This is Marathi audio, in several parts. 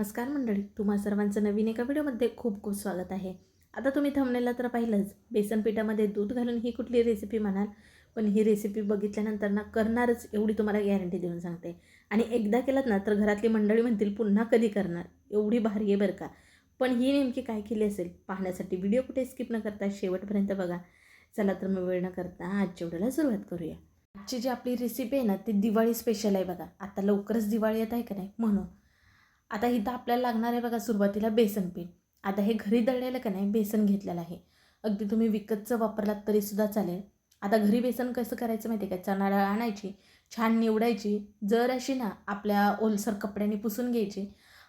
नमस्कार मंडळी तुम्हा सर्वांचं नवीन एका व्हिडिओमध्ये खूप खूप स्वागत आहे. आता तुम्ही थंबनेला तर पाहिलंच बेसन पिठामध्ये दूध घालून ही कुठली रेसिपी म्हणाल? पण ही रेसिपी बघितल्यानंतर ना करणारच एवढी तुम्हाला गॅरंटी देऊन सांगते. आणि एकदा केलात ना तर घरातली मंडळी म्हणतील पुन्हा कधी करणार? एवढी भारी आहे बरं का. पण ही नेमकी काय केली असेल? पाहण्यासाठी व्हिडिओ कुठे स्किप न करता शेवटपर्यंत बघा. चला तर मग वेळ न करता आजच्या व्हिडिओला सुरुवात करूया. आजची जी आपली रेसिपी आहे ना ती दिवाळी स्पेशल आहे बघा. आता लवकरच दिवाळी येत आहे का नाही? म्हणून. आता इथं आपल्याला लागणार आहे बघा सुरुवातीला बेसन पीठ. आता हे घरी दळलेलं का नाही बेसन घेतलेलं आहे. अगदी तुम्ही विकतचं वापरलात तरीसुद्धा चालेल. आता घरी बेसन कसं करायचं माहिती आहे का? चणा डाळ आणायची छान निवडायची जर अशी ना आपल्या ओलसर कपड्याने पुसून घ्यायची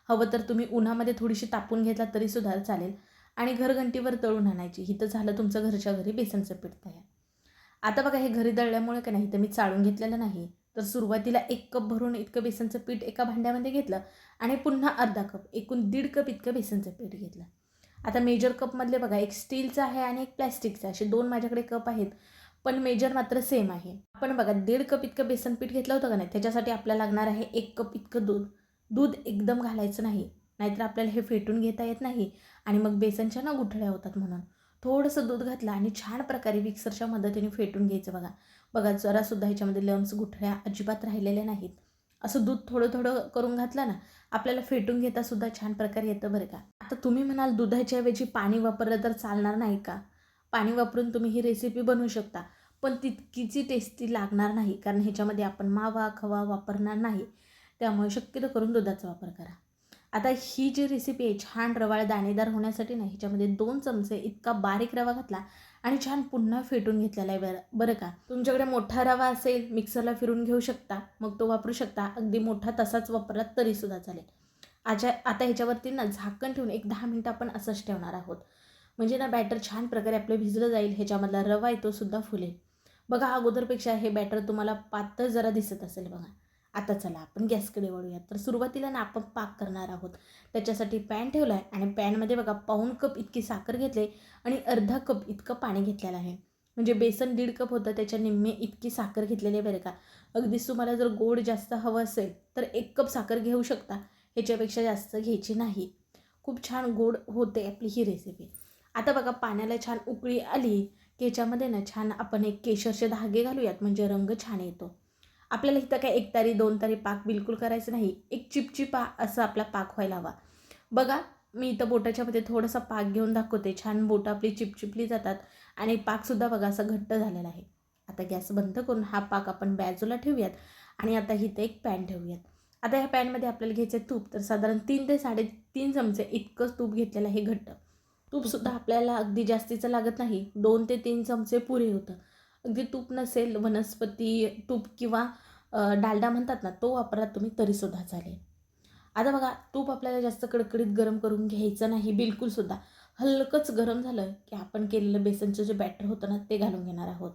हवं तर तुम्ही उन्हामध्ये थोडीशी तापून घेतला तरीसुद्धा चालेल. आणि घरघंटीवर तळून आणायची. इथं झालं तुमचं घरच्या घरी बेसनचं पीठ तयार. आता बघा हे घरी दळल्यामुळे का नाही तर मी चाळून घेतलेलं नाही. तर सुरुवातीला एक कप भरून इतकं बेसनचं पीठ एका भांड्यामध्ये घेतलं आणि पुन्हा अर्धा कप एकूण दीड कप इतकं बेसनचं पीठ घेतलं. आता मेजर कपमधले बघा एक स्टीलचा आहे आणि एक प्लॅस्टिकचा असे दोन माझ्याकडे कप आहेत पण मेजर मात्र सेम आहे. आपण बघा दीड कप इतकं बेसन पीठ घेतलं होतं का नाही? त्याच्यासाठी आपल्याला लागणार आहे एक कप इतकं दूध. दूध एकदम घालायचं नाही नाहीतर आपल्याला हे फेटून घेता येत नाही आणि मग बेसनच्या ना गुठळ्या होतात म्हणून. थोडंसं दूध घातलं आणि छान प्रकारे मिक्सरच्या मदतीने फेटून घ्यायचं बघा. बघा जरासुद्धा ह्याच्यामध्ये लम्स गुठळ्या अजिबात राहिलेल्या नाहीत. असं दूध थोडं थोडं करून घातलं ना आपल्याला फेटून घेता सुद्धा छान प्रकारे येतं बरं का. आता तुम्ही म्हणाल दुधाच्या ऐवजी पाणी वापरलं तर चालणार नाही का? पाणी वापरून तुम्ही ही रेसिपी बनवू शकता पण तितकीची टेस्टी लागणार नाही कारण ह्याच्यामध्ये आपण मावा खवा वापरणार नाही. त्यामुळे शक्यतो करून दुधाचा वापर करा. आता ही जी रेसिपी आहे छान रवाळ दाणेदार होण्यासाठी ना ह्याच्यामध्ये दोन चमचे इतका बारीक रवा घातला आणि छान पुन्हा फेटून घेतलेला आहे बरं. बरं का? तुमच्याकडे मोठा रवा असेल मिक्सरला फिरून घेऊ शकता. मग तो वापरू शकता. अगदी मोठा तसाच वापरला तरीसुद्धा चालेल. आजा आता ह्याच्यावरती ना झाकण ठेवून एक दहा मिनटं आपण असंच ठेवणार आहोत. म्हणजे ना बॅटर छान प्रकारे आपलं भिजलं जाईल ह्याच्यामधला रवा आहे तो सुद्धा फुलेल. बघा अगोदरपेक्षा हे बॅटर तुम्हाला पातळ जरा दिसत असेल बघा. आता चला आपण गॅसकडे वळूयात. तर सुरुवातीला ना आपण पाक करणार आहोत. त्याच्यासाठी पॅन ठेवला आहे आणि पॅनमध्ये बघा पाऊण कप इतकी साखर घेतले आणि अर्धा कप इतकं पाणी घेतलेलं आहे. म्हणजे बेसन दीड कप होतं त्याच्या निम्मे इतकी साखर घेतलेली आहे बरं का. अगदीच तुम्हाला जर गोड जास्त हवं असेल तर एक कप साखर घेऊ शकता. ह्याच्यापेक्षा जास्त घ्यायची नाही. खूप छान गोड होते आपली ही रेसिपी आता बघा पाण्याला छान उकळी आली की ह्याच्यामध्ये ना छान आपण एक केशरचे धागे घालूयात म्हणजे रंग छान येतो. आपल्याला इथं काय एक तारी दोन तारी पाक बिलकुल करायचं नाही. एक चिपचिपा असं आपला पाक व्हायला हवा. बघा मी इथं बोटाच्या मध्ये थोडासा पाक घेऊन दाखवते. छान बोटं आपली चिपचिपली जातात आणि पाकसुद्धा बघा असा घट्ट झालेला आहे. आता गॅस बंद करून हा पाक आपण बॅजूला ठेवूयात आणि आता इथं एक पॅन ठेवूयात. आता ह्या पॅनमध्ये आपल्याला घ्यायचं आहे तूप. तर साधारण तीन ते साडेतीन चमचे इतकंच तूप घेतलेलं आहे घट्ट. तूपसुद्धा आपल्याला अगदी जास्तीचं लागत नाही. दोन ते तीन चमचे पुरे होतं. अगदी तूप नसेल वनस्पती तूप किंवा डालडा म्हणतात ना तो वापरा तुम्ही तरीसुद्धा चालेल. आता बघा तूप आपल्याला जास्त कडकडीत गरम करून घ्यायचं नाही बिलकुलसुद्धा हलकंच गरम झालं की आपण केलेलं बेसनचं जे बॅटर होतं ना ते घालून घेणार आहोत.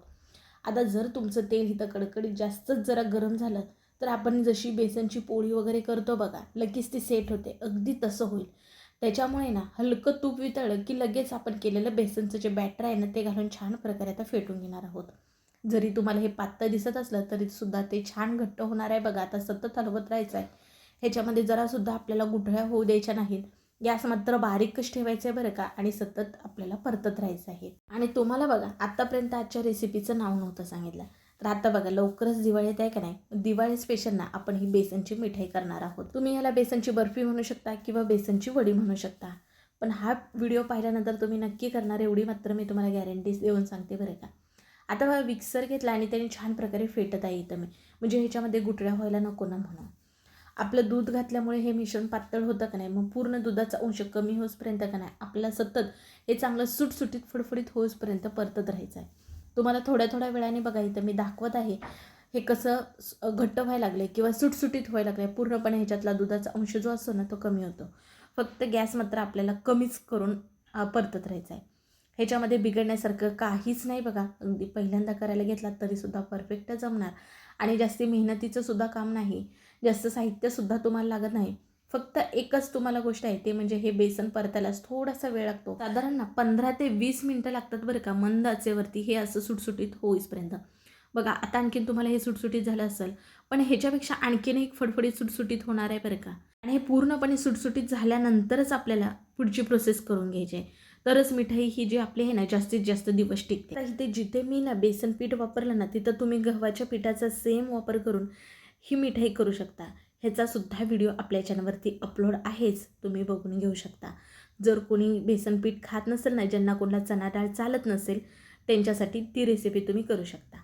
आता जर तुमचं तेल इथं कडकडीत जास्तच जरा गरम झालं तर आपण जशी बेसनची पोळी वगैरे करतो बघा लगेच ती सेट होते. अगदी तसं होईल. त्याच्यामुळे ना हलकं तूप वितळलं की लगेच आपण केलेलं बेसनचं जे बॅटर आहे ना ते घालून छान प्रकारे आता फेटून घेणार आहोत. जरी तुम्हाला हे पातळ दिसत असलं तरीसुद्धा ते छान घट्ट होणार आहे बघा. आता सतत हलवत राहायचं आहे. ह्याच्यामध्ये जरासुद्धा आपल्याला गुठळ्या होऊ द्यायच्या नाहीत. गॅस मात्र बारीकच ठेवायचं आहे बरं का आणि सतत आपल्याला परतत राहायचं आहे. आणि तुम्हाला बघा आत्तापर्यंत आजच्या रेसिपीचं नाव नव्हतं सांगितलं. तर आता बघा लवकरच दिवाळी येत आहे का नाही? दिवाळी स्पेशल ना आपण ही बेसनची मिठाई करणार आहोत. तुम्ही ह्याला बेसनची बर्फी म्हणू शकता किंवा बेसनची वडी म्हणू शकता. पण हा व्हिडिओ पाहिल्यानंतर तुम्ही नक्की करणार एवढी मात्र मी तुम्हाला गॅरंटीज देऊन सांगते बरं का. आता हा मिक्सर घेतला आणि त्याने छान प्रकारे फेटत आहे इथं मी. म्हणजे ह्याच्यामध्ये गुटळ्या व्हायला नको ना म्हणून. आपलं दूध घातल्यामुळे हे मिश्रण पातळ होतं का नाही? मग पूर्ण दुधाचा अंश कमी होसपर्यंत का नाही? आपल्याला सतत हे चांगलं सुटसुटीत फडफडीत होसपर्यंत परतत राहायचं आहे. तुम्हाला थोड्या थोड्या वेळाने बघा इथं मी दाखवत आहे. हे कसं घट्ट व्हायला लागलं किंवा सुटसुटीत व्हायला लागलं. पूर्णपणे ह्याच्यातला दुधाचा अंश जो असतो ना तो कमी होतो. फक्त गॅस मात्र आपल्याला कमीच करून परतत राहायचा आहे. ह्याच्यामध्ये बिघडण्यासारखं काहीच नाही बघा. अगदी पहिल्यांदा करायला घेतलात तरीसुद्धा परफेक्ट जमणार. आणि जास्ती मेहनतीचं सुद्धा काम नाही. जास्त साहित्यसुद्धा तुम्हाला लागत नाही. फक्त एकच तुम्हाला गोष्ट आहे ते म्हणजे हे बेसन परतायलाच थोडासा वेळ लागतो. साधारण ना पंधरा ते वीस मिनटं लागतात बरं का मंद आचेवरती हे असं सुटसुटीत होईसपर्यंत. बघा आता आणखीन तुम्हाला हे सुटसुटीत झालं असेल पण ह्याच्यापेक्षा आणखीन एक फडफडीत सुटसुटीत होणार आहे बरं का. आणि हे पूर्णपणे सुटसुटीत झाल्यानंतरच आपल्याला पुढची प्रोसेस करून घ्यायची आहे. तरच मिठाई ही जी आपली आहे ना जास्तीत जास्त दिवस टिकते. तर इथे जिथे मी ना बेसन पीठ वापरलं ना तिथं तुम्ही गव्हाच्या पिठाचा सेम वापर करून ही मिठाई करू शकता. ह्याचा सुद्धा व्हिडिओ आपल्या चॅनलवरती अपलोड आहेच. तुम्ही बघून घेऊ शकता. जर कोणी बेसन पीठ खात नसेल ना ज्यांना कोणाला चणा डाळ चालत नसेल त्यांच्यासाठी ती रेसिपी तुम्ही करू शकता.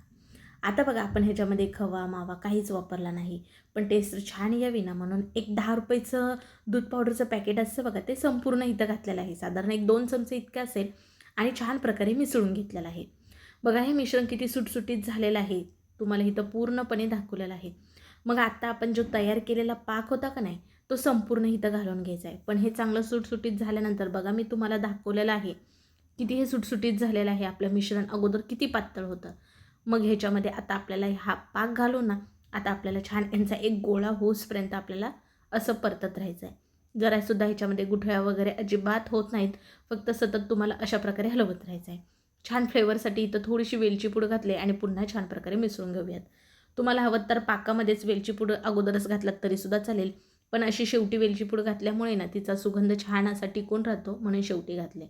आता बघा आपण ह्याच्यामध्ये खवा मावा काहीच वापरला नाही. पण टेस्ट छान यावी ना म्हणून एक दहा रुपयाचं दूध पावडरचं पॅकेट असतं बघा ते संपूर्ण इथं घातलेलं आहे. साधारण एक दोन चमचे इतकं असेल आणि छान प्रकारे मिसळून घेतलेलं आहे. बघा हे मिश्रण किती सुटसुटीत झालेलं आहे. तुम्हाला इथं पूर्णपणे दाखवलेलं आहे. मग आता आपण जो तयार केलेला पाक होता का नाही तो संपूर्ण इथं घालून घ्यायचा आहे. पण हे चांगलं सुटसुटीत झाल्यानंतर बघा मी तुम्हाला दाखवलेलं आहे. किती हे सुटसुटीत झालेलं आहे आपलं मिश्रण. अगोदर किती पातळ होतं. मग ह्याच्यामध्ये आता आपल्याला हा पाक घालू ना आता आपल्याला छान यांचा एक गोळा होसपर्यंत आपल्याला असं परतत राहायचं आहे. जरासुद्धा ह्याच्यामध्ये गुठळ्या वगैरे अजिबात होत नाहीत. फक्त सतत तुम्हाला अशा प्रकारे हलवत राहायचं आहे. छान फ्लेवरसाठी इथं थोडीशी वेलची पूड घातली आणि पुन्हा छान प्रकारे मिसळून घेऊयात. तुम्हाला हवं तर पाकामध्येच वेलची पूड अगोदरच घातलात तरीसुद्धा चालेल. पण अशी शेवटी वेलची पूड घातल्यामुळे ना तिचा सुगंध छान असा टिकून राहतो म्हणून शेवटी घातले.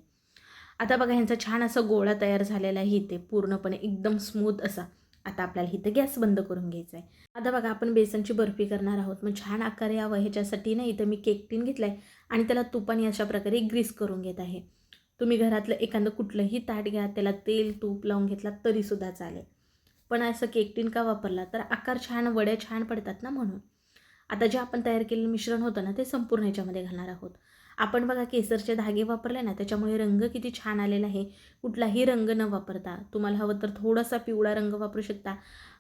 आता बघा ह्यांचा छान असा गोळा तयार झालेला आहे इथे पूर्णपणे एकदम स्मूथ असा. आता आपल्याला इथं गॅस बंद करून घ्यायचा आहे. आता बघा आपण बेसनची बर्फी करणार आहोत. मग छान आकार यावं ह्याच्यासाठी ना इथं मी केक टीन घेतला आहे आणि त्याला तुपाने अशा प्रकारे ग्रीस करून घेत आहे. तुम्ही घरातलं एखादं कुठलंही ताट घ्या त्याला तेल तूप लावून घेतला तरीसुद्धा चालेल. पण असं केकटीन का वापरला? तर आकार छान वड्या छान पडतात ना म्हणून. आता जे आपण तयार केलेलं मिश्रण होतं ना ते संपूर्ण ह्याच्यामध्ये घालणार आहोत. आपण बघा केसरचे धागे वापरले ना त्याच्यामुळे रंग किती छान आलेला आहे. कुठलाही रंग न वापरता. तुम्हाला हवं तर थोडासा पिवळा रंग वापरू शकता.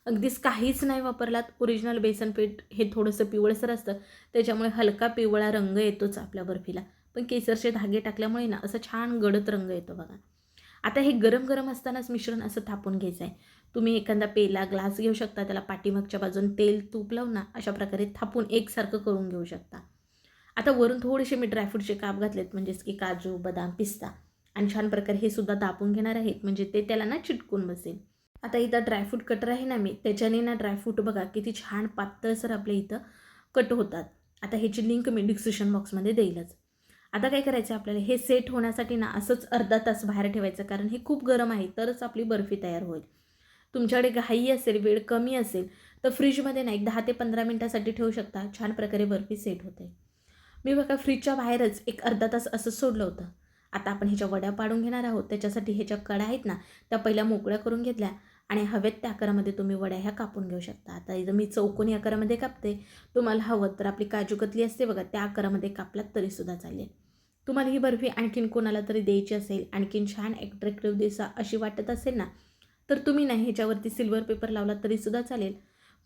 अगदीच काहीच नाही वापरलात. ओरिजिनल बेसन पीठ हे थोडंसं पिवळसर असतं. त्याच्यामुळे हलका पिवळा रंग येतोच आपल्या बर्फीला. पण केसरचे धागे टाकल्यामुळे ना असं छान गडद रंग येतो बघा. आता हे गरम गरम असतानाच मिश्रण असं थापून घ्यायचं आहे तुम्ही एखादा पेला ग्लास घेऊ शकता त्याला पाठीमागच्या बाजून तेल तूप लावून ना अशा प्रकारे थापून एकसारखं करून घेऊ शकता. आता वरून थोडेसे मी ड्रायफ्रूटचे काप घातलेत म्हणजेच की काजू बदाम पिस्ता. आणि छान प्रकारे हे सुद्धा दापून घेणार आहेत म्हणजे ते त्याला ना चिटकून बसेल. आता इथं ड्रायफ्रूट कटर आहे ना मी त्याच्याने ना ड्रायफ्रूट बघा किती छान पातळसर आपल्या इथं कट होतात. आता ह्याची लिंक मी डिस्क्रिप्शन बॉक्समध्ये देईलच. आता काय करायचं आपल्याला हे सेट होण्यासाठी ना असंच अर्धा तास बाहेर ठेवायचं कारण हे खूप गरम आहे तरच आपली बर्फी तयार होईल. तुमच्याकडे घाई असेल वेळ कमी असेल तर फ्रीजमध्ये नाही एक दहा ते पंधरा मिनटासाठी ठेवू शकता. छान प्रकारे बर्फी सेट होते. मी बघा फ्रीजच्या बाहेरच एक अर्धा तास असं सोडलं होतं. आता आपण ह्याच्या वड्या पाडून घेणार आहोत. त्याच्यासाठी ह्याच्या कडा आहेत ना त्या पहिल्या मोकळ्या करून घेतल्या आणि हवेत त्या आकारामध्ये तुम्ही वड्या ह्या कापून घेऊ शकता. आता इथं मी चौकोनी आकारामध्ये कापते. तुम्हाला हवं तर आपली काजू कतली असते बघा त्या आकारामध्ये कापलात तरीसुद्धा चालेल. तुम्हाला ही बर्फी आणखीन कोणाला तरी द्यायची असेल आणखीन छान ॲट्रॅक्टिव्ह दिसा अशी वाटत असेल ना तर तुम्ही नाही ह्याच्यावरती सिल्वर पेपर लावला तरीसुद्धा चालेल.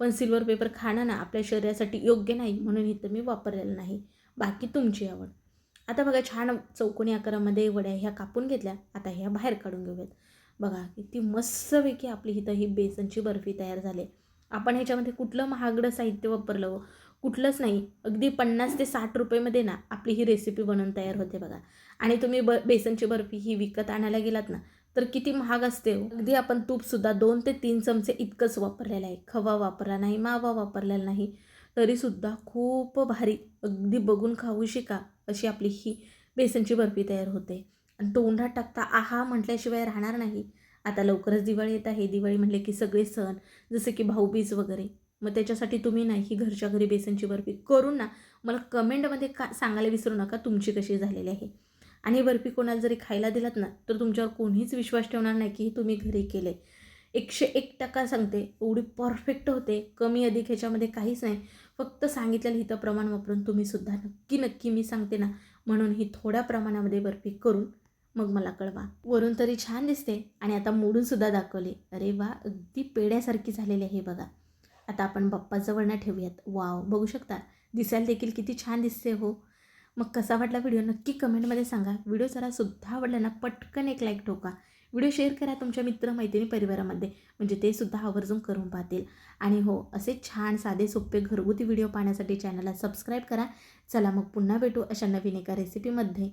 पण सिल्वर पेपर खाणं ना आपल्या शरीरासाठी योग्य नाही म्हणून इथं मी वापरलेलं नाही. बाकी तुमची आवड. आता बघा छान चौकोनी आकारामध्ये वड्या ह्या कापून घेतल्या. आता ह्या बाहेर काढून घेऊयात. बघा किती मस्तपैकी आपली इथं ही बेसनची बर्फी तयार झाली आपण ह्याच्यामध्ये कुठलं महागडं साहित्य वापरलं हो? कुठलंच नाही. अगदी पन्नास ते साठ रुपयेमध्ये ना आपली ही रेसिपी बनवून तयार होते बघा. आणि तुम्ही ब बेसनची बर्फी ही विकत आणायला गेलात ना तर किती महाग असते हो. अगदी आपण तूपसुद्धा दोन ते तीन चमचे इतकंच वापरलेलं आहे. खवा वापरला नाही मावा वापरलेला नाही तरीसुद्धा खूप भारी. अगदी बघून खाऊ शिका अशी आपली ही बेसनची बर्फी तयार होते. आणि तोंडात टाकता आहा म्हटल्याशिवाय राहणार नाही. आता लवकरच दिवाळी येत आहे. दिवाळी म्हटले की सगळे सण जसे की भाऊबीज वगैरे. मग त्याच्यासाठी तुम्ही नाही ही घरच्या घरी बेसनची बर्फी करून ना मला कमेंटमध्ये का सांगायला विसरू नका तुमची कशी झालेली आहे. आणि बर्फी कोणाला जरी खायला दिलात ना तर तुमच्यावर कोणीच विश्वास ठेवणार नाही की तुम्ही घरी केले. एकशे एक टक्का सांगते एवढी परफेक्ट होते कमी अधिक ह्याच्यामध्ये काहीच नाही. फक्त सांगितलेलं हिथं प्रमाण वापरून तुम्हीसुद्धा नक्की नक्की मी सांगते ना म्हणून ही थोड्या प्रमाणामध्ये बर्फी करून मग मला कळवा. वरून तरी छान दिसते आणि आता मोडूनसुद्धा दाखवले. अरे वा अगदी पेड्यासारखी झालेली आहे बघा. आता आपण बाप्पाजवळनं ठेवूयात. वाव बघू शकता. दिसायला देखील किती छान दिसते हो. मग कसा वाटला व्हिडिओ नक्की कमेंटमध्ये सांगा. व्हिडिओ जरा सुद्धा आवडला ना पटकन एक लाईक ठोका. व्हिडिओ शेअर करा तुमच्या मित्रमैत्रिणी परिवारामध्ये. म्हणजे ते सुद्धा आवर्जून करून पाहतील. आणि हो असे छान साधे सोपे घरगुती व्हिडिओ पाहण्यासाठी चॅनलला सबस्क्राईब करा. चला मग पुन्हा भेटू अशा नवीन एका रेसिपीमध्ये